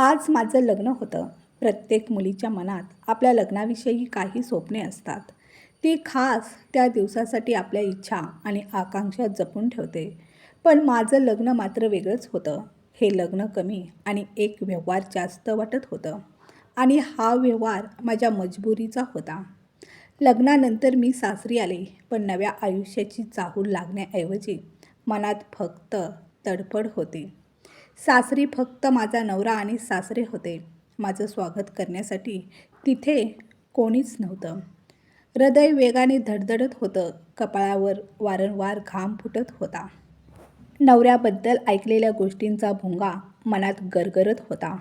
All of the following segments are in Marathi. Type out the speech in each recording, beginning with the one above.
आज माझं लग्न होतं. प्रत्येक मुलीच्या मनात आपल्या लग्नाविषयी काही स्वप्ने असतात. ती खास त्या दिवसासाठी आपल्या इच्छा आणि आकांक्षा जपून ठेवते. पण माझं लग्न मात्र वेगळंच होतं. हे लग्न कमी आणि एक व्यवहार जास्त वाटत होतं. आणि हा व्यवहार माझ्या मजबुरीचा होता. लग्नानंतर मी सासरी आले पण नव्या आयुष्याची चाहूल लागण्याऐवजी मनात फक्त तडफड होती. सासरी फक्त माझा नवरा आणि सासरे होते. माझं स्वागत करण्यासाठी तिथे कोणीच नव्हतं. हृदय वेगाने धडधडत होतं. कपाळावर वारंवार घाम फुटत होता. नवऱ्याबद्दल ऐकलेल्या गोष्टींचा भोंगा मनात गरगरत होता.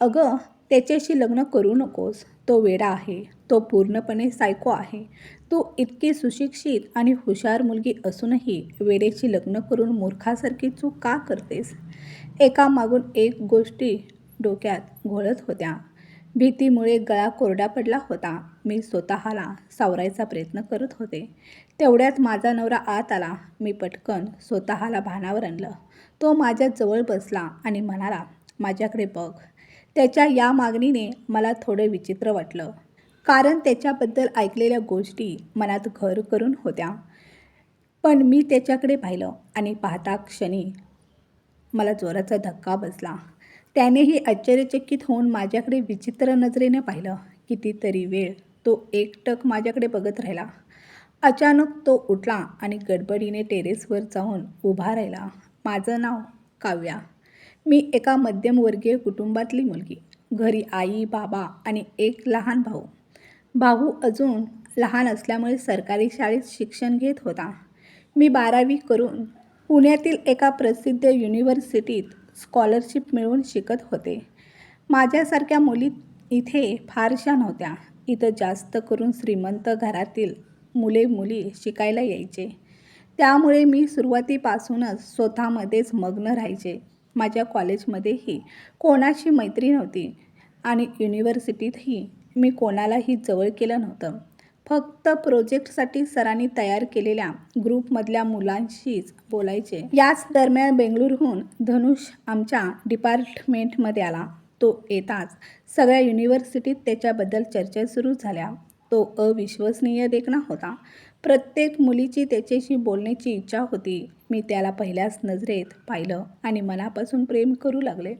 अगं त्याच्याशी लग्न करू नकोस. तो वेडा आहे. तो पूर्णपणे सायको आहे. तू इतकी सुशिक्षित आणि हुशार मुलगी असूनही वेडेशी लग्न करून मूर्खासारखी चूक का करतेस? एकामागून एक गोष्टी डोक्यात घोळत होत्या. भीतीमुळे गळा कोरडा पडला होता. मी स्वतःला सावरायचा प्रयत्न करत होते. तेवढ्यात माझा नवरा आत आला. मी पटकन स्वतःला भानावर आणलं. तो माझ्या जवळ बसला आणि म्हणाला माझ्याकडे बघ. त्याच्या या मागणीने मला थोडं विचित्र वाटलं. कारण त्याच्याबद्दल ऐकलेल्या गोष्टी मनात घर करून होत्या. पण मी त्याच्याकडे पाहिलं आणि पाहता क्षणी मला जोराचा धक्का बसला. त्यानेही आश्चर्यचकित होऊन माझ्याकडे विचित्र नजरेने पाहिलं कितीतरी वेळ तो एकटक माझ्याकडे बघत राहिला. अचानक तो उठला आणि गडबडीने टेरेसवर जाऊन उभा राहिला. माझं नाव काव्या. मी एका मध्यमवर्गीय कुटुंबातली मुलगी घरी आई बाबा आणि एक लहान भाऊ. भाऊ अजून लहान असल्यामुळे सरकारी शाळेत शिक्षण घेत होता. मी बारावी करून पुण्यातील एका प्रसिद्ध युनिव्हर्सिटीत स्कॉलरशिप मिळवून शिकत होते. माझ्यासारख्या मुली इथे फारशा नव्हत्या. इथं जास्त करून श्रीमंत घरातील मुले मुली शिकायला यायचे. त्यामुळे मी सुरुवातीपासूनच स्वतःमध्येच मग्न राहायचे. माझ्या कॉलेजमध्येही कोणाशी मैत्री नव्हती आणि युनिव्हर्सिटीतही मी कोणालाही जवळ केलं नव्हतं. फक्त प्रोजेक्टसाठी सरांनी तयार केलेल्या ग्रुपमधल्या मुलांशीच बोलायचे. याच दरम्यान बेंगळूरहून धनुष आमच्या डिपार्टमेंटमध्ये आला. तो येताच सगळ्या युनिव्हर्सिटीत त्याच्याबद्दल चर्चा सुरू झाल्या. तो अविश्वसनीय देखणा होता. प्रत्येक मुलीची त्याच्याशी बोलण्याची इच्छा होती. मी त्याला पहिल्याच नजरेत पाहिलं आणि मनापासून प्रेम करू लागले.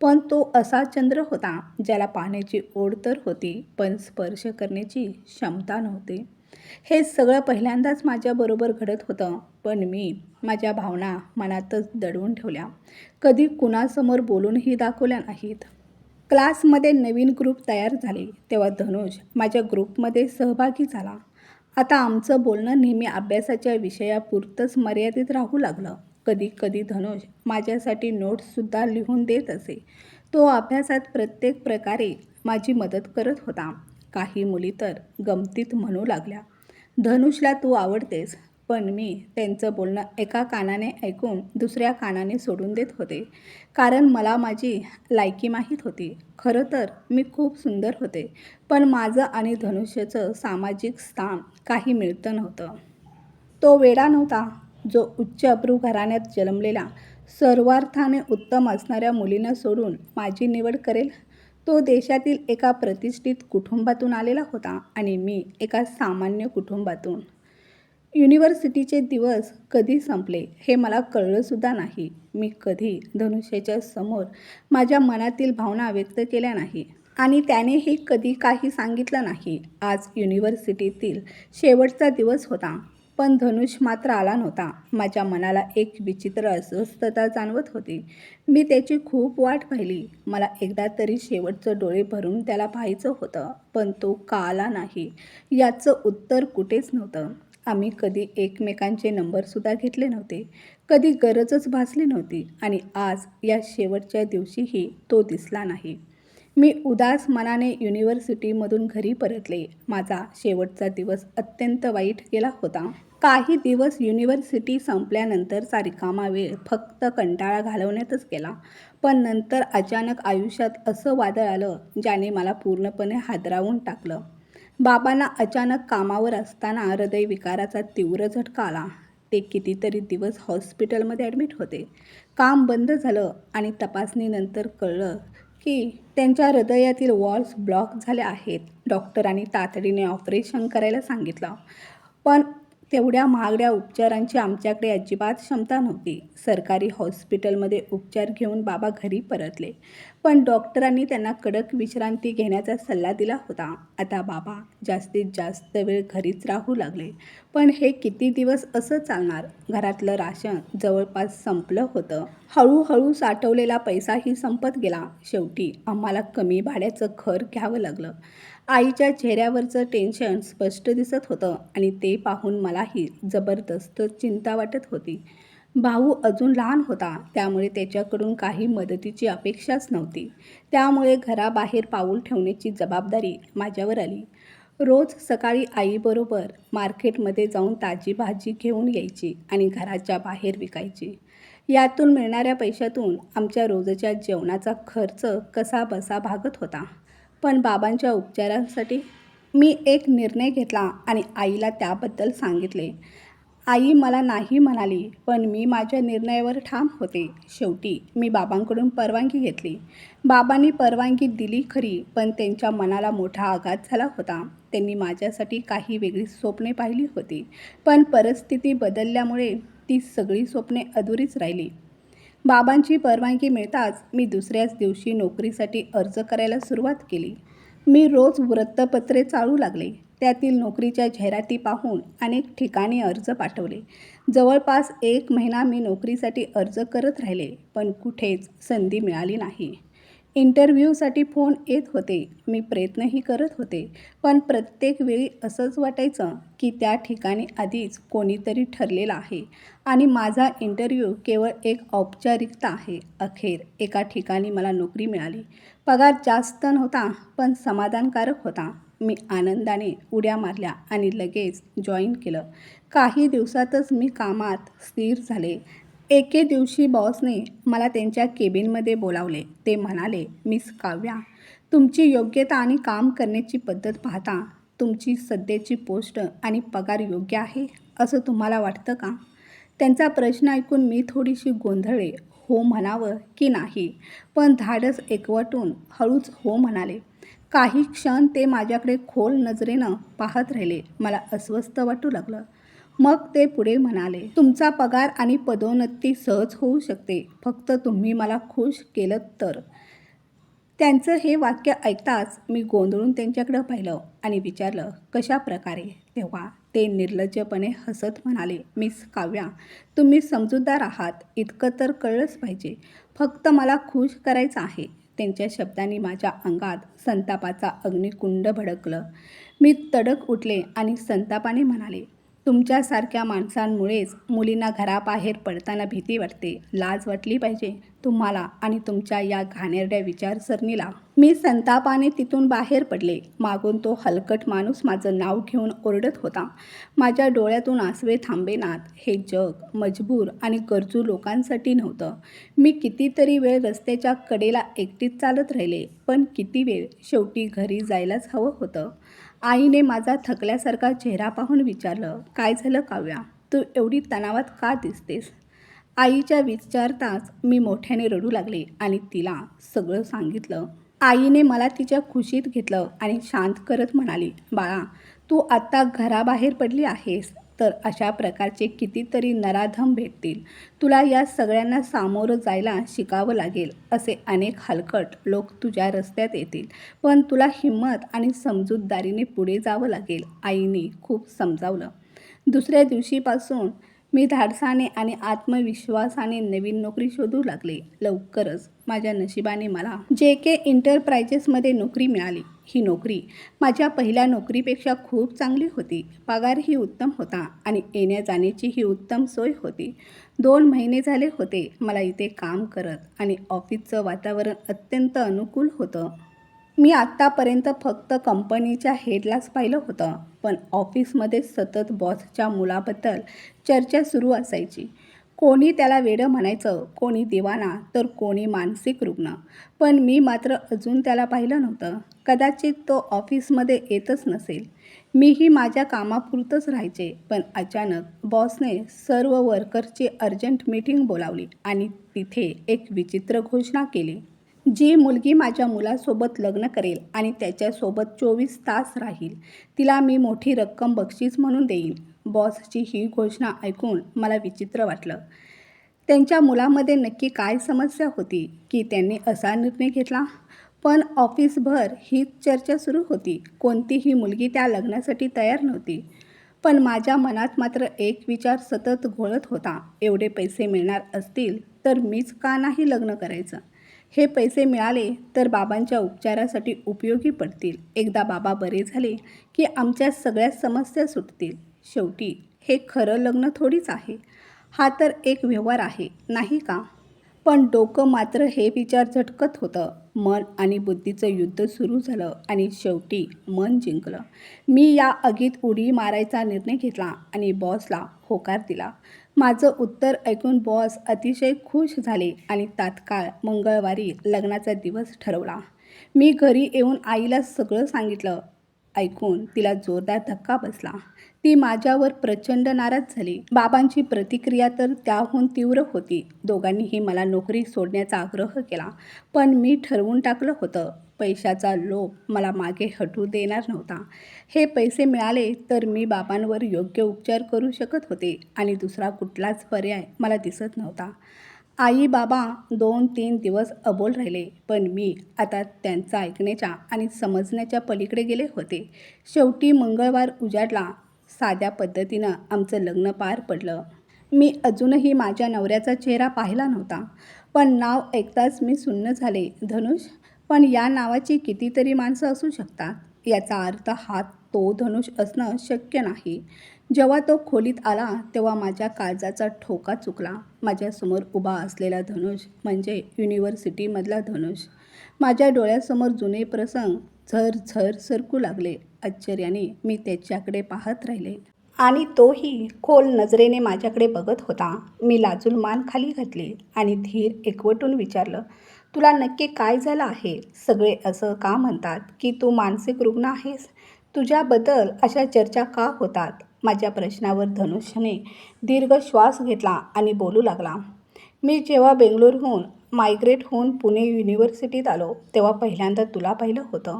पण तो असा चंद्र होता ज्याला पाहण्याची ओढ तर होती पण स्पर्श करण्याची क्षमता नव्हती. हे सगळं पहिल्यांदाच माझ्याबरोबर घडत होतं पण मी माझ्या भावना मनातच दडवून ठेवल्या. कधी कुणासमोर बोलूनही दाखवल्या नाहीत. क्लासमध्ये नवीन ग्रुप तयार झाले तेव्हा धनुष माझ्या ग्रुपमध्ये सहभागी झाला. आता आमचं बोलणं नेहमी अभ्यासाच्या विषयापुरतंच मर्यादित राहू लागलं. कधी कधी धनुष माझ्यासाठी नोट्ससुद्धा लिहून देत असे. तो अभ्यासात प्रत्येक प्रकारे माझी मदत करत होता. काही मुली तर गमतीत म्हणू लागल्या धनुषला तू आवडतेस. पण मी त्यांचं बोलणं एका कानाने ऐकून दुसऱ्या कानाने सोडून देत होते. कारण मला माझी लायकी माहीत होती. खरं तर मी खूप सुंदर होते. पण माझं आणि धनुष्याचं सामाजिक स्थान काही मिळतं नव्हतं. तो वेडा नव्हता. जो उच्च अप्रू घराण्यात जन्मलेला सर्वार्थाने उत्तम असणाऱ्या मुलीनं सोडून माझी निवड करेल तो देशातील एका प्रतिष्ठित कुटुंबातून आलेला होता आणि मी एका सामान्य कुटुंबातून. युनिव्हर्सिटीचे दिवस कधी संपले हे मला कळलंसुद्धा नाही. मी कधी धनुष्याच्या समोर माझ्या मनातील भावना व्यक्त केल्या नाही आणि त्यानेही कधी काही सांगितलं नाही. आज युनिव्हर्सिटीतील शेवटचा दिवस होता पण धनुष मात्र आला नव्हता. माझ्या मनाला एक विचित्र अस्वस्थता जाणवत होती. मी त्याची खूप वाट पाहिली. मला एकदा तरी शेवटचं डोळे भरून त्याला पाहायचं होतं पण तो का आला नाही याचं उत्तर कुठेच नव्हतं. आम्ही कधी एकमेकांचे नंबरसुद्धा घेतले नव्हते कधी गरजच भासली नव्हती आणि आज या शेवटच्या दिवशीही तो दिसला नाही. मी उदास मनाने युनिव्हर्सिटीमधून घरी परतले. माझा शेवटचा दिवस अत्यंत वाईट गेला होता. काही दिवस युनिव्हर्सिटी संपल्यानंतरचा रिकामा वेळ फक्त कंटाळा घालवण्यातच गेला. पण नंतर अचानक आयुष्यात असं वादळ आलं ज्याने मला पूर्णपणे हादरावून टाकलं. बाबांना अचानक कामावर असताना हृदयविकाराचा तीव्र झटका आला. ते कितीतरी दिवस हॉस्पिटलमध्ये ॲडमिट होते. काम बंद झालं आणि तपासणीनंतर कळलं की त्यांच्या हृदयातील वॉल्स ब्लॉक झाले आहेत. डॉक्टरांनी तातडीने ऑपरेशन करायला सांगितलं. पण तेवढ्या महागड्या उपचारांची आमच्याकडे अजिबात क्षमता नव्हती. सरकारी हॉस्पिटलमध्ये उपचार घेऊन बाबा घरी परतले. पण डॉक्टरांनी त्यांना कडक विश्रांती घेण्याचा सल्ला दिला होता. आता बाबा जास्तीत जास्त वेळ घरीच राहू लागले. पण हे किती दिवस असं चालणार? घरातलं राशन जवळपास संपलं होतं. हळूहळू साठवलेला पैसाही संपत गेला. शेवटी आम्हाला कमी भाड्याचं घर घ्यावं लागलं. आईच्या चेहऱ्यावरचं टेन्शन स्पष्ट दिसत होतं आणि ते पाहून मलाही जबरदस्त चिंता वाटत होती. भाऊ अजून लहान होता त्यामुळे त्याच्याकडून काही मदतीची अपेक्षाच नव्हती. त्यामुळे घराबाहेर पाऊल ठेवण्याची जबाबदारी माझ्यावर आली. रोज सकाळी आईबरोबर मार्केटमध्ये जाऊन ताजी भाजी घेऊन यायची आणि घराच्या बाहेर विकायची. यातून मिळणाऱ्या पैशातून आमच्या रोजच्या जेवणाचा खर्च कसा बसा भागत होता. पण बाबांच्या उपचारांसाठी मी एक निर्णय घेतला आणि आईला त्याबद्दल सांगितले. आई मला नाही म्हणाली पण मी माझ्या निर्णयावर ठाम होते. शेवटी मी बाबांकडून परवानगी घेतली. बाबांनी परवानगी दिली खरी पण त्यांच्या मनाला मोठा आघात झाला होता. त्यांनी माझ्यासाठी काही वेगळी स्वप्ने पाहिली होती. पण परिस्थिती बदलल्यामुळे ती सगळी स्वप्ने अधुरीच राहिली. बाबांची परवानगी मिळताच मी दुसऱ्याच दिवशी नोकरीसाठी अर्ज करायला सुरुवात केली. मी रोज वृत्तपत्रे चालू लागले. त्यातील नोकरीच्या जाहिराती पाहून अनेक ठिकाणी अर्ज पाठवले. जवळपास एक महिना मी नोकरीसाठी अर्ज करत राहिले पण कुठेच संधी मिळाली नाही. इंटरव्ह्यूसाठी फोन येत होते. मी प्रयत्नही करत होते. पण प्रत्येक वेळी असंच वाटायचं की त्या ठिकाणी आधीच कोणीतरी ठरलेलं आहे आणि माझा इंटरव्ह्यू केवळ एक औपचारिकता आहे. अखेर एका ठिकाणी मला नोकरी मिळाली. पगार जास्त नव्हता पण समाधानकारक होता. मी आनंदाने उड्या मारल्या आणि लगेच जॉईन केलं. काही दिवसातच मी कामात स्थिर झाले. एके दिवशी बॉसने मला त्यांच्या केबिनमध्ये बोलावले. ते म्हणाले मिस काव्या तुमची योग्यता आणि काम करण्याची पद्धत पाहता तुमची सध्याची पोस्ट आणि पगार योग्य आहे असं तुम्हाला वाटतं का? त्यांचा प्रश्न ऐकून मी थोडीशी गोंधळे हो म्हणावं की नाही पण धाडस एकवटून हळूच हो म्हणाले. काही क्षण ते माझ्याकडे खोल नजरेनं पाहत राहिले. मला अस्वस्थ वाटू लागलं. मग ते पुढे म्हणाले तुमचा पगार आणि पदोन्नती सहज होऊ शकते. फक्त तुम्ही मला खुश केलं तर. त्यांचं हे वाक्य ऐकताच मी गोंधळून त्यांच्याकडं पाहिलं आणि विचारलं कशा प्रकारे? तेव्हा ते निर्लज्जपणे हसत म्हणाले मिस काव्या तुम्ही समजूतदार आहात. इतकं तर कळलंच पाहिजे. फक्त मला खुश करायचं आहे. त्यांच्या शब्दांनी माझ्या अंगात संतापाचा अग्निकुंड भडकलं. मी तडक उठले आणि संतापाने म्हणाले तुमच्यासारख्या माणसांमुळेच मुलींना घराबाहेर पडताना भीती वाटते. लाज वाटली पाहिजे. तुम्हाला आणि तुमच्या या घाणेरड्या विचारसरणीला. मी संतापाने तिथून बाहेर पडले. मागून तो हलकट माणूस माझं नाव घेऊन ओरडत होता. माझ्या डोळ्यातून आसवे थांबेनात हे जग मजबूर आणि गरजू लोकांसाठी नव्हतं. मी कितीतरी वेळ रस्त्याच्या कडेला एकटीच चालत राहिले. पण किती वेळ शेवटी घरी जायलाच हवं होतं. आईने माझा थकल्यासारखा चेहरा पाहून विचारलं काय झालं काव्या? तू एवढी तणावात का दिसतेस? आईच्या विचारताच मी मोठ्याने रडू लागले आणि तिला सगळं सांगितलं. आईने मला तिच्या खुशीत घेतलं आणि शांत करत म्हणाली बाळा तू आत्ता घराबाहेर पडली आहेस. तर अशा प्रकारचे कितीतरी नराधम भेटतील. तुला या सगळ्यांना सामोरं जायला शिकावं लागेल असे अनेक हलकट लोक तुझ्या रस्त्यात येतील. पण तुला हिंमत आणि समजूतदारीने पुढे जावं लागेल आईने खूप समजावलं. दुसऱ्या दिवशीपासून मी धाडसाने आणि आत्मविश्वासाने नवीन नोकरी शोधू लागले. लवकरच माझ्या नशिबाने मला जे के इंटरप्राइजेसमध्ये नोकरी मिळाली. ही नोकरी माझ्या पहिल्या नोकरीपेक्षा खूप चांगली होती. पगारही उत्तम होता आणि येण्या जाण्याची ही उत्तम सोय होती. दोन महिने झाले होते मला इथे काम करत आणि ऑफिसचं वातावरण अत्यंत अनुकूल होतं. मी आत्तापर्यंत फक्त कंपनीच्या हेडलाच पाहिलं होतं पण ऑफिसमध्ये सतत बॉसच्या मुलाबद्दल चर्चा सुरू असायची. कोणी त्याला वेडं म्हणायचं कोणी दिवाना तर कोणी मानसिक रुग्ण. पण मी मात्र अजून त्याला पाहिलं नव्हतं. कदाचित तो ऑफिसमध्ये येतच नसेल. मीही माझ्या कामापुरतंच राहायचे पण अचानक बॉसने सर्व वर्करची अर्जंट मीटिंग बोलावली आणि तिथे एक विचित्र घोषणा केली. जी मुलगी माझ्या मुलासोबत लग्न करेल आणि त्याच्यासोबत चोवीस तास राहील तिला मी मोठी रक्कम बक्षीस म्हणून देईन. बॉसची ही घोषणा ऐकून मला विचित्र वाटलं. त्यांच्या मुलामध्ये नक्की काय समस्या होती की त्यांनी असा निर्णय घेतला? पण ऑफिसभर हीच चर्चा सुरू होती. कोणतीही मुलगी त्या लग्नासाठी तयार नव्हती. पण माझ्या मनात मात्र एक विचार सतत घोळत होता. एवढे पैसे मिळणार असतील तर मीच का नाही लग्न करायचं? हे पैसे मिळाले तर बाबांच्या उपचारासाठी उपयोगी पडतील. एकदा बाबा बरे झाले की आमच्या सगळ्या समस्या सुटतील. शेवटी हे खरं लग्न थोडीच आहे. हा तर एक व्यवहार आहे नाही का? पण डोकं मात्र हे विचार झटकत होतं. मन आणि बुद्धीचं युद्ध सुरू झालं आणि शेवटी मन जिंकलं. मी या आगीत उडी मारायचा निर्णय घेतला आणि बॉसला होकार दिला. माझं उत्तर ऐकून बॉस अतिशय खुश झाले आणि तात्काळ मंगळवारी लग्नाचा दिवस ठरवला. मी घरी येऊन आईला सगळं सांगितलं. ऐकून तिला जोरदार धक्का बसला. ती माझ्यावर प्रचंड नाराज झाली. बाबांची प्रतिक्रिया तर त्याहून तीव्र होती. दोघांनीही मला नोकरी सोडण्याचा आग्रह केला. पण मी ठरवून टाकलं होतं. पैशाचा लोभ मला मागे हटू देणार नव्हता. हे पैसे मिळाले तर मी बाबांवर योग्य उपचार करू शकत होते आणि दुसरा कुठलाच पर्याय मला दिसत नव्हता. आई बाबा दोन तीन दिवस अबोल राहिले पण मी आता त्यांचा ऐकण्याच्या आणि समजण्याच्या पलीकडे गेले होते. शेवटी मंगळवार उजाडला साध्या पद्धतीनं आमचं लग्न पार पडलं. मी अजूनही माझ्या नवऱ्याचा चेहरा पाहिला नव्हता. पण नाव ऐकताच मी सुन्न झाले धनुष. पण या नावाची कितीतरी माणसं असू शकतात. याचा अर्थ हा तो धनुष असणं शक्य नाही. जेव्हा तो खोलीत आला तेव्हा माझ्या काळजाचा ठोका चुकला. माझ्यासमोर उभा असलेला धनुष म्हणजे युनिव्हर्सिटीमधला धनुष. माझ्या डोळ्यासमोर जुने प्रसंग झर झर सरकू लागले. आश्चर्याने मी त्याच्याकडे पाहत राहिले. आणि तोही खोल नजरेने माझ्याकडे बघत होता. मी लाजून मान खाली घातली आणि धीर एकवटून विचारलं तुला नक्की काय झालं आहे? सगळे असं का म्हणतात की तू मानसिक रुग्ण आहेस? तुझ्याबद्दल अशा चर्चा का होतात? माझ्या प्रश्नावर धनुष्यने दीर्घ श्वास घेतला आणि बोलू लागला. मी जेव्हा बेंगलोरहून मायग्रेट होऊन पुणे युनिव्हर्सिटीत आलो तेव्हा पहिल्यांदा तुला पाहिलं होतं.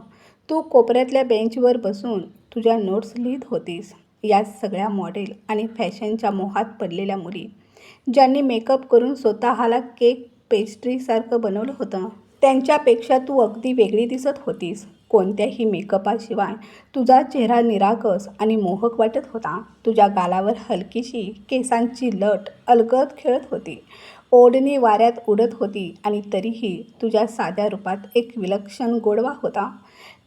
तू कोपऱ्यातल्या बेंचवर बसून तुझ्या नोट्स लिहित होतीस. या सगळ्या मॉडेल आणि फॅशनच्या मोहात पडलेल्या मुली ज्यांनी मेकअप करून स्वतःला केक पेस्ट्रीसारखं बनवलं होतं. त्यांच्यापेक्षा तू अगदी वेगळी दिसत होतीस. कोणत्याही मेकअपाशिवाय तुझा चेहरा निरागस आणि मोहक वाटत होता. तुझ्या गालावर हलकीशी केसांची लट अलगद खेळत होती. ओढणी वाऱ्यात उडत होती आणि तरीही तुझ्या साध्या रूपात एक विलक्षण गोडवा होता.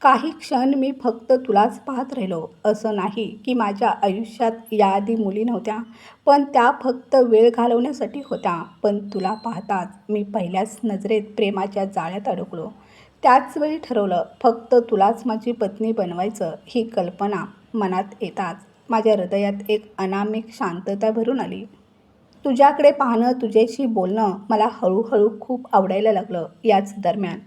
काही क्षण मी फक्त तुलाच पाहत राहिलो. असं नाही की माझ्या आयुष्यात याआधी मुली नव्हत्या पण त्या फक्त वेळ घालवण्यासाठी होत्या. पण तुला पाहताच मी पहिल्याच नजरेत प्रेमाच्या जाळ्यात अडकलो. त्याच वेळी ठरवलं फक्त तुलाच माझी पत्नी बनवायचं ही कल्पना मनात येताच माझ्या हृदयात एक अनामिक शांतता भरून आली. तुझ्याकडे पाहणं तुझ्याशी बोलणं मला हळूहळू खूप आवडायला लागलं याच दरम्यान.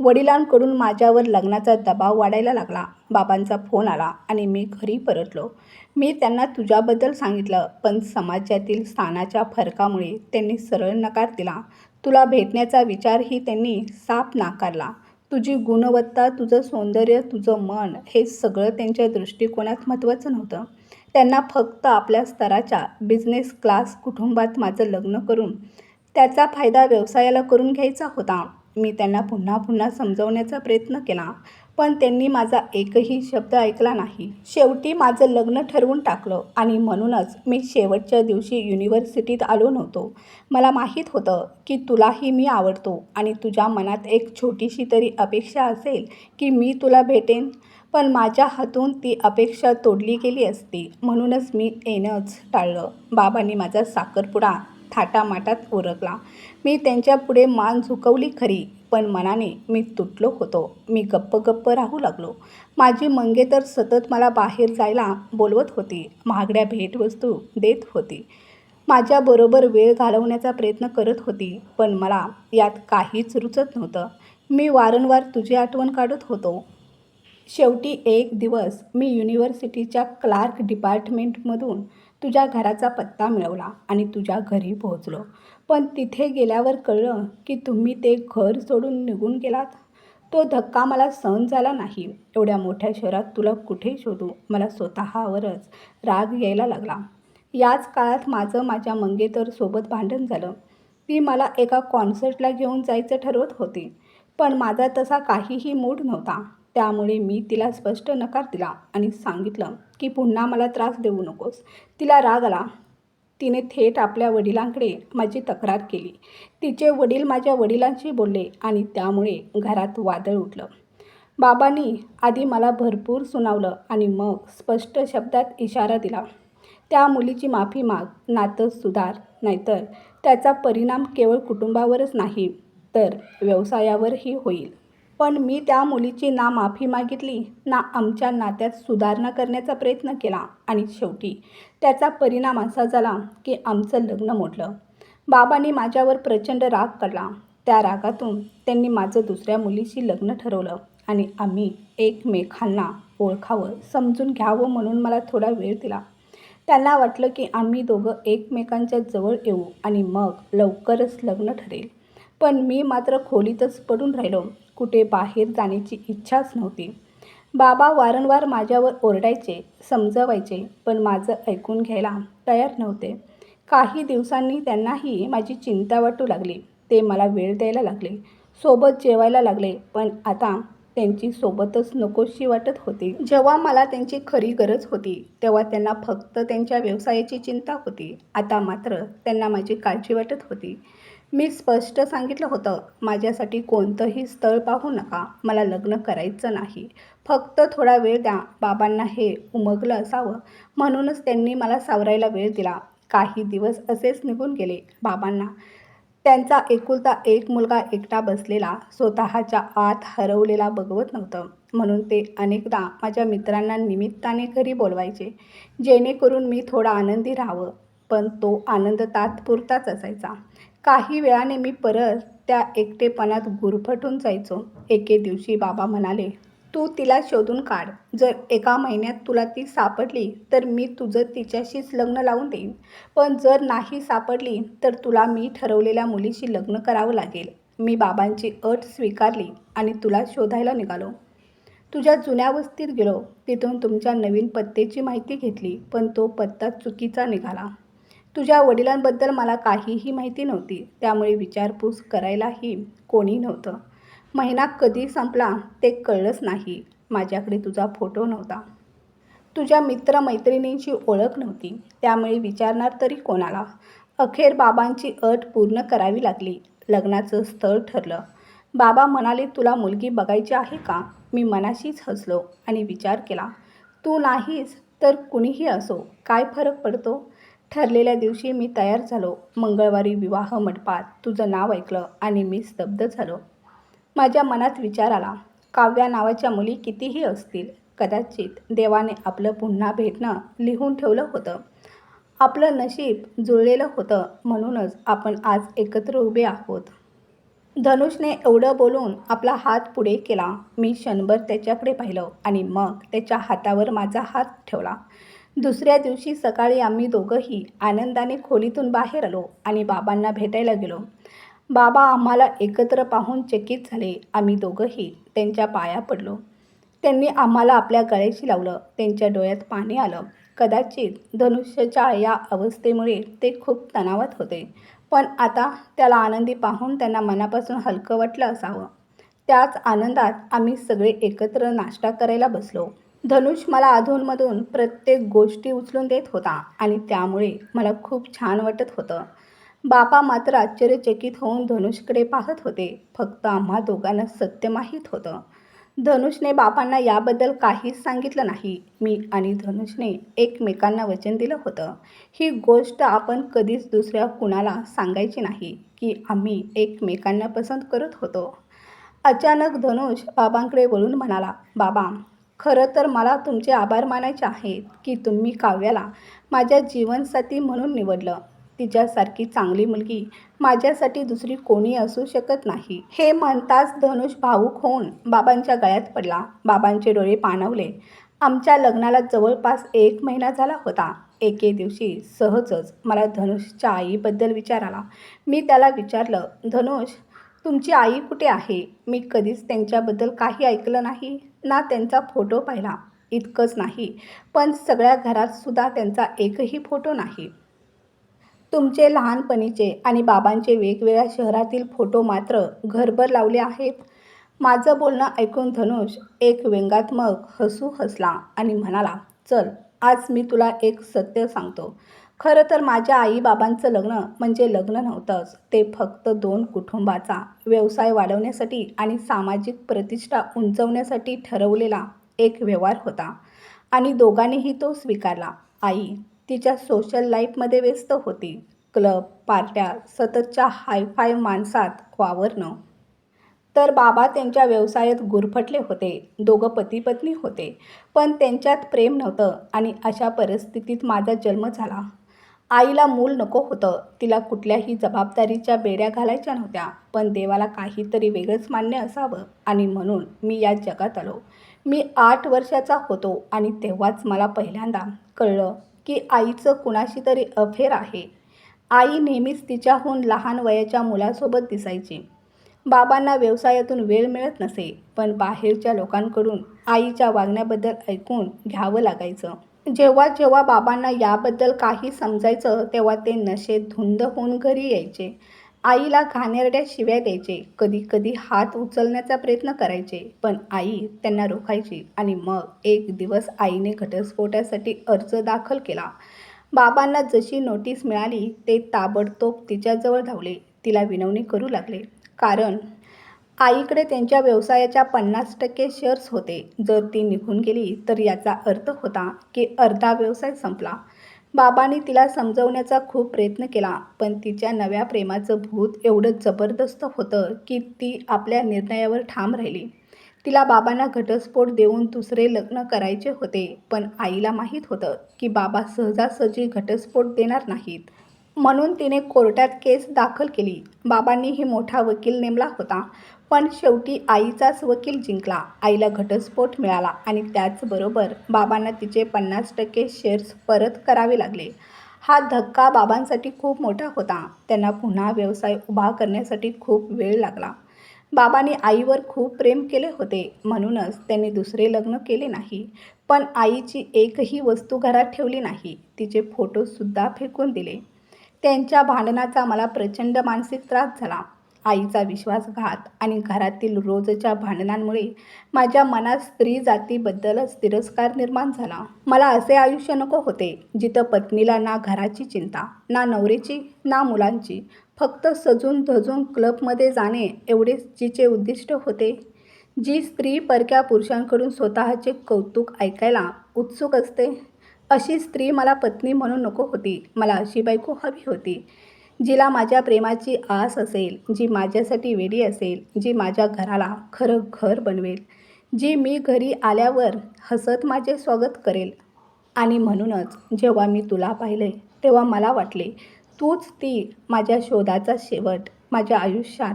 वडिलांकडून माझ्यावर लग्नाचा दबाव वाढायला लागला. बाबांचा फोन आला आणि मी घरी परतलो. मी त्यांना तुझ्याबद्दल सांगितलं पण समाजातील स्थानाच्या फरकामुळे त्यांनी सरळ नकार दिला. तुला भेटण्याचा विचारही त्यांनी साप नाकारला. तुझी गुणवत्ता तुझं सौंदर्य तुझं मन हे सगळं त्यांच्या दृष्टिकोनात महत्त्वाचं नव्हतं. त्यांना फक्त आपल्या स्तराच्या बिझनेस क्लास कुटुंबात माझं लग्न करून त्याचा फायदा व्यवसायाला करून घ्यायचा होता. मी त्यांना पुन्हा पुन्हा समजवण्याचा प्रयत्न केला पण त्यांनी माझा एकही शब्द ऐकला नाही. शेवटी माझं लग्न ठरवून टाकलं आणि म्हणूनच मी शेवटच्या दिवशी युनिव्हर्सिटीत आलो नव्हतो. मला माहीत होतं की तुलाही मी आवडतो आणि तुझ्या मनात एक छोटीशी तरी अपेक्षा असेल की मी तुला भेटेन पण माझ्या हातून ती अपेक्षा तोडली गेली असती. म्हणूनच मी येणंच टाळलं. बाबांनी माझा साखरपुडा थाटामाटात उरकला. मी त्यांच्या पुढे मान झुकवली खरी पण मनाने मी तुटलो होतो. मी गप्प गप्प राहू लागलो. माझी मंगे तर सतत मला बाहेर जायला बोलवत होती. महागड्या भेटवस्तू देत होती. माझ्याबरोबर वेळ घालवण्याचा प्रयत्न करत होती पण मला यात काहीच रुचत नव्हतं. मी वारंवार तुझी आठवण काढत होतो. शेवटी एक दिवस मी युनिव्हर्सिटीच्या क्लार्क डिपार्टमेंटमधून तुझ्या घराचा पत्ता मिळवला आणि तुझ्या घरी पोहोचलो. पण तिथे गेल्यावर कळलं की तुम्ही ते घर सोडून निघून गेलात. तो धक्का मला सहन झाला नाही. एवढ्या मोठ्या शहरात तुला कुठे शोधू? मला स्वतःवरच राग यायला लागला. याच काळात माझं माझ्या मंगेतरसोबत भांडण झालं. ती मला एका कॉन्सर्टला घेऊन जायचं ठरवत होती. पण माझा तसा काहीही मूड नव्हता. त्यामुळे मी तिला स्पष्ट नकार दिला आणि सांगितलं की पुन्हा मला त्रास देऊ नकोस तिला राग आला. तिने थेट आपल्या वडिलांकडे माझी तक्रार केली. तिचे वडील माझ्या वडिलांशी बोलले आणि त्यामुळे घरात वादळ उठलं. बाबांनी आधी मला भरपूर सुनावलं आणि मग स्पष्ट शब्दात इशारा दिला. त्या मुलीची माफी माग नातं सुधार नाहीतर त्याचा परिणाम केवळ कुटुंबावरच नाही तर व्यवसायावरही होईल. पण मी त्या मुलीची ना माफी मागितली ना आमच्या नात्यात सुधारणा करण्याचा प्रयत्न केला आणि शेवटी त्याचा परिणाम असा झाला की आमचं लग्न मोडलं. बाबांनी माझ्यावर प्रचंड राग काढला. त्या रागातून त्यांनी माझं दुसऱ्या मुलीशी लग्न ठरवलं आणि आम्ही एकमेकांना ओळखावं समजून घ्यावं म्हणून मला थोडा वेळ दिला. त्यांना वाटलं की आम्ही दोघं एकमेकांच्या जवळ येऊ आणि मग लवकरच लग्न ठरेल. पण मी मात्र खोलीतच पडून राहिलो. कुठे बाहेर जाण्याची इच्छाच नव्हती. बाबा वारंवार माझ्यावर ओरडायचे समजवायचे पण माझं ऐकून घ्यायला तयार नव्हते. काही दिवसांनी त्यांनाही माझी चिंता वाटू लागली. ते मला वेळ द्यायला लागले. सोबत जेवायला लागले पण आता त्यांची सोबतच नकोशी वाटत होती. जेव्हा मला त्यांची खरी गरज होती तेव्हा त्यांना फक्त त्यांच्या व्यवसायाची चिंता होती. आता मात्र त्यांना माझी काळजी वाटत होती. मी स्पष्ट सांगितलं होतं माझ्यासाठी कोणतंही स्थळ पाहू नका मला लग्न करायचं नाही. फक्त थोडा वेळ द्या बाबांना हे उमगलं असावं. म्हणूनच त्यांनी मला सावरायला वेळ दिला. काही दिवस असेच निघून गेले बाबांना. त्यांचा एकुलता एक मुलगा एकटा बसलेला स्वतःच्या आत हरवलेला बघवत नव्हतं. म्हणून ते अनेकदा माझ्या मित्रांना निमित्ताने घरी बोलवायचे. जेणेकरून मी थोडा आनंदी राहावं पण तो आनंद तात्पुरताच असायचा. काही वेळाने मी परत त्या एकटेपणात गुरफटून जायचो. एके दिवशी बाबा म्हणाले तू तिला शोधून काढ. जर एका महिन्यात तुला ती सापडली तर मी तुझं तिच्याशीच लग्न लावून देईन. पण जर नाही सापडली तर तुला मी ठरवलेल्या मुलीशी लग्न करावं लागेल. मी बाबांची अट स्वीकारली आणि तुला शोधायला निघालो. तुझ्या जुन्या वस्तीत गेलो. तिथून तुमच्या नवीन पत्त्याची माहिती घेतली पण तो पत्ता चुकीचा निघाला. तुझ्या वडिलांबद्दल मला काहीही माहिती नव्हती त्यामुळे विचारपूस करायलाही कोणी नव्हतं. महिना कधी संपला ते कळलंच नाही. माझ्याकडे तुझा फोटो नव्हता. तुझ्या मित्रमैत्रिणींची ओळख नव्हती त्यामुळे विचारणार तरी कोणाला? अखेर बाबांची अट पूर्ण करावी लागली. लग्नाचं स्थळ ठरलं. बाबा म्हणाले तुला मुलगी बघायची आहे का? मी मनाशीच हसलो आणि विचार केला तू नाहीस तर कुणीही असो काय फरक पडतो? ठरलेल्या दिवशी मी तयार झालो. मंगळवारी विवाह मंडपात तुझं नाव ऐकलं आणि मी स्तब्ध झालो. माझ्या मनात विचार आला काव्या नावाच्या मुली कितीही असतील कदाचित देवाने आपलं पुन्हा भेटणं लिहून ठेवलं होतं. आपलं नशीब जुळलेलं होतं म्हणूनच आपण आज एकत्र उभे आहोत. धनुषने एवढं बोलून आपला हात पुढे केला. मी क्षणभर त्याच्याकडे पाहिलं आणि मग त्याच्या हातावर माझा हात ठेवला. दुसऱ्या दिवशी सकाळी आम्ही दोघंही आनंदाने खोलीतून बाहेर आलो आणि बाबांना भेटायला गेलो. बाबा आम्हाला एकत्र पाहून चकित झाले. आम्ही दोघंही त्यांच्या पाया पडलो. त्यांनी आम्हाला आपल्या गळ्याशी लावलं. त्यांच्या डोळ्यात पाणी आलं. कदाचित धनुष्यच्या या अवस्थेमुळे ते खूप तणावात होते. पण आता त्याला आनंदी पाहून त्यांना मनापासून हलकं वाटलं असावं. त्याच आनंदात आम्ही सगळे एकत्र नाश्ता करायला बसलो. धनुष मला अधूनमधून प्रत्येक गोष्टी उचलून देत होता आणि त्यामुळे मला खूप छान वाटत होतं. बापा मात्र आश्चर्यचकित होऊन धनुषकडे पाहत होते. फक्त आम्हा दोघांना सत्य माहीत होतं. धनुषने बापांना याबद्दल काहीच सांगितलं नाही. मी आणि धनुषने एकमेकांना वचन दिलं होतं. ही गोष्ट आपण कधीच दुसऱ्या कुणाला सांगायची नाही की आम्ही एकमेकांना पसंत करत होतो. अचानक धनुष बाबांकडे वळून म्हणाला बाबा खरं तर मला तुमचे आभार मानायचे आहेत की तुम्ही काव्याला माझ्या जीवनसाथी म्हणून निवडलं. तिच्यासारखी चांगली मुलगी माझ्यासाठी दुसरी कोणी असू शकत नाही. हे म्हणताच धनुष भाऊक होऊन बाबांच्या गळ्यात पडला. बाबांचे डोळे पाणवले. आमच्या लग्नाला जवळपास एक महिना झाला होता. एके दिवशी सहजच मला धनुषच्या आईबद्दल विचार आला मी त्याला विचारलं धनुष तुमची आई कुठे आहे? मी कधीच त्यांच्याबद्दल काही ऐकलं नाही. ना त्यांचा फोटो पाहिला. इतकंच नाही. पण सगळ्या घरात सुद्धा त्यांचा एकही फोटो नाही. तुमचे लहानपणीचे आणि बाबांचे वेगवेगळ्या शहरातील फोटो मात्र घरभर लावले आहेत. माझं बोलणं ऐकून धनुष एक व्यंगात्मक हसू हसला आणि म्हणाला चल आज मी तुला एक सत्य सांगतो. खरं तर माझ्या आईबाबांचं लग्न म्हणजे लग्न नव्हतंच. ते फक्त दोन कुटुंबाचा व्यवसाय वाढवण्यासाठी आणि सामाजिक प्रतिष्ठा उंचवण्यासाठी ठरवलेला एक व्यवहार होता आणि दोघांनीही तो स्वीकारला. आई तिच्या सोशल लाईफमध्ये व्यस्त होती. क्लब पार्ट्या सततच्या हायफाय माणसात वावरणं. तर बाबा त्यांच्या व्यवसायात गुरफटले होते. दोघं पती पत्नी होते. पण त्यांच्यात प्रेम नव्हतं आणि अशा परिस्थितीत माझा जन्म झाला. आईला मूल नको होतं. तिला कुठल्याही जबाबदारीच्या बेड्या घालायच्या नव्हत्या. पण देवाला काहीतरी वेगळंच मान्य असावं. आणि म्हणून मी या जगात आलो. मी आठ वर्षाचा होतो आणि तेव्हाच मला पहिल्यांदा कळलं की आईचं कुणाशी तरी अफेअर आहे. आई नेहमीच तिच्याहून लहान वयाच्या मुलासोबत दिसायची. बाबांना व्यवसायातून वेळ मिळत नसे पण बाहेरच्या लोकांकडून आईच्या वागण्याबद्दल ऐकून घ्यावं लागायचं. जेव्हा जेव्हा बाबांना याबद्दल काही समजायचं तेव्हा ते नशेत धुंद होऊन घरी यायचे. आईला घाणेरड्या शिव्या द्यायचे. कधी कधी हात उचलण्याचा प्रयत्न करायचे पण आई त्यांना रोखायची आणि मग एक दिवस आईने घटस्फोटासाठी अर्ज दाखल केला. बाबांना जशी नोटीस मिळाली ते ताबडतोब तिच्याजवळ धावले. तिला विनवणी करू लागले. कारण आईकडे त्यांच्या व्यवसायाच्या पन्नास टक्के शेअर्स होते. जर ती निघून गेली तर याचा अर्थ होता की अर्धा व्यवसाय संपला. बाबांनी तिला समजवण्याचा खूप प्रयत्न केला पण तिच्या नव्या प्रेमाचं भूत एवढं जबरदस्त होतं की ती आपल्या निर्णयावर ठाम राहिली. तिला बाबांना घटस्फोट देऊन दुसरे लग्न करायचे होते पण आईला माहीत होतं की बाबा सहजासहजी घटस्फोट देणार नाहीत. म्हणून तिने कोर्टात केस दाखल केली. बाबांनीही मोठा वकील नेमला होता. पण शेवटी आईचाच वकील जिंकला. आईला घटस्फोट मिळाला आणि त्याचबरोबर बाबांना तिचे पन्नास टक्के शेअर्स परत करावे लागले. हा धक्का बाबांसाठी खूप मोठा होता. त्यांना पुन्हा व्यवसाय उभा करण्यासाठी खूप वेळ लागला. बाबांनी आईवर खूप प्रेम केले होते. म्हणूनच त्यांनी दुसरे लग्न केले नाही. पण आईची एकही वस्तू घरात ठेवली नाही. तिचे फोटोसुद्धा फेकून दिले. त्यांच्या भांडणाचा मला प्रचंड मानसिक त्रास झाला. आईचा विश्वासघात आणि घरातील रोजच्या भांडणांमुळे माझ्या मनात स्त्री जातीबद्दलच तिरस्कार निर्माण झाला. मला असे आयुष्य नको होते जिथं पत्नीला ना घराची चिंता ना नवरीची ना मुलांची फक्त सजून धजून क्लबमध्ये जाणे एवढेच जिचे उद्दिष्ट होते. जी स्त्री परक्या पुरुषांकडून स्वतःचे कौतुक ऐकायला उत्सुक असते अशी स्त्री मला पत्नी म्हणून नको होती. मला अशी बायको हवी होती. जिला माझ्या प्रेमाची आस असेल जी माझ्यासाठी वेडी असेल जी माझ्या घराला खरं घर बनवेल जी मी घरी आल्यावर हसत माझे स्वागत करेल. आणि म्हणूनच जेव्हा मी तुला पाहिले तेव्हा मला वाटले तूच ती माझ्या शोधाचा शेवट माझ्या आयुष्यात.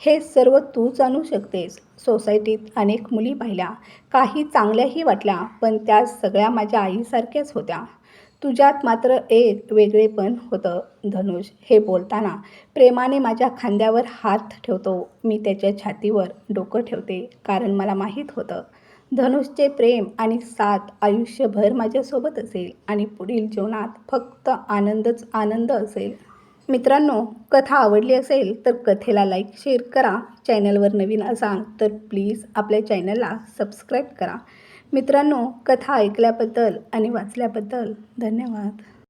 हे सर्व तूच आणू शकतेस. सोसायटीत अनेक मुली पाहिल्या. काही चांगल्याही वाटल्या पण त्या सगळ्या माझ्या आईसारख्याच होत्या. तुझ्यात मात्र एक वेगळेपण होतं धनुष. हे बोलताना प्रेमाने माझ्या खांद्यावर हात ठेवतो. मी त्याच्या छातीवर डोकं ठेवते कारण मला माहीत होतं धनुषचे प्रेम आणि साथ आयुष्यभर माझ्यासोबत असेल आणि पुढील जीवनात फक्त आनंदच आनंद असेल. मित्रांनो कथा आवडली असेल तर कथेला लाईक शेअर करा. चॅनलवर नवीन असाल तर प्लीज आपल्या चॅनलला सबस्क्राईब करा. मित्रांनो कथा ऐकल्याबद्दल आणि वाचल्याबद्दल धन्यवाद.